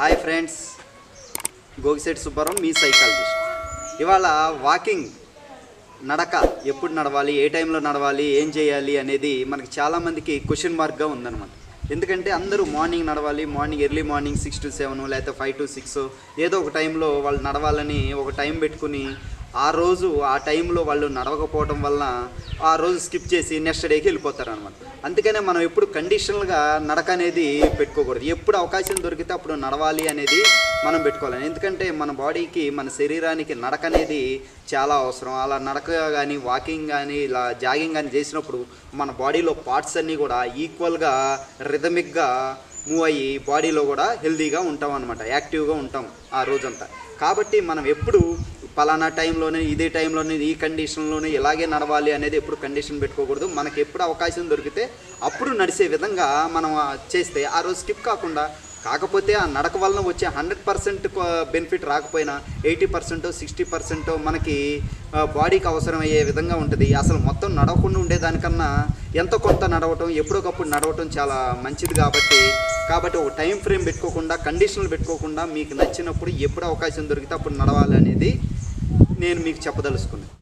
Hi friends. Gogisetti Subbarao మీ psychologist. ఇవాళ walking నడక ఎప్పుడు నడవాలి ఏ టైంలో నడవాలి ఏం చేయాలి అనేది మనకి చాలామందికి క్వశ్చన్ మార్క్గా ఉందన్నమాట. ఎందుకంటే అందరూ మార్నింగ్ నడవాలి morning early morning six to seven లేకపోతే ఫైవ్ టు సిక్స్ ఏదో ఒక టైంలో వాళ్ళు నడవాలని ఒక టైం పెట్టుకుని ఆ రోజు ఆ టైంలో వాళ్ళు నడవకపోవడం వల్ల ఆ రోజు స్కిప్ చేసి నెక్స్ట్ డేకి వెళ్ళిపోతారు అనమాట అందుకనే మనం ఎప్పుడు కండిషనల్గా నడక అనేది పెట్టుకోకూడదు. ఎప్పుడు అవకాశం దొరికితే అప్పుడు నడవాలి అనేది మనం పెట్టుకోవాలి. ఎందుకంటే మన బాడీకి మన శరీరానికి నడక అనేది చాలా అవసరం. అలా నడక కానీ వాకింగ్ కానీ ఇలా జాగింగ్ కానీ చేసినప్పుడు మన బాడీలో పార్ట్స్ అన్నీ కూడా ఈక్వల్గా రిథమిక్గా మూవ్ అయ్యి బాడీలో కూడా హెల్తీగా ఉంటాం అనమాట యాక్టివ్గా ఉంటాం ఆ రోజంతా. కాబట్టి మనం ఎప్పుడు పలానా టైంలోనే ఇదే టైంలోనే ఈ కండిషన్లోనే ఇలాగే నడవాలి అనేది ఎప్పుడు కండిషన్ పెట్టుకోకూడదు. మనకి ఎప్పుడు అవకాశం దొరికితే అప్పుడు నడిచే విధంగా మనం చేస్తే ఆ రోజు స్కిప్ కాకుండా కాకపోతే ఆ నడక వలన వచ్చే హండ్రెడ్ పర్సెంట్ బెనిఫిట్ రాకపోయినా ఎయిటీ పర్సెంట్ సిక్స్టీ పర్సెంట్ మనకి బాడీకి బాడీకి అవసరమయ్యే విధంగా ఉంటుంది. అసలు మొత్తం నడవకుండా ఉండేదానికన్నా ఎంత కొంత నడవటం ఎప్పుడొకప్పుడు నడవటం చాలా మంచిది కాబట్టి కాబట్టి ఒక టైం ఫ్రేమ్ పెట్టుకోకుండా కండిషన్లు పెట్టుకోకుండా మీకు నచ్చినప్పుడు ఎప్పుడు అవకాశం దొరికితే అప్పుడు నడవాలి అనేది నేను మీకు చెప్పదలుచుకున్నాను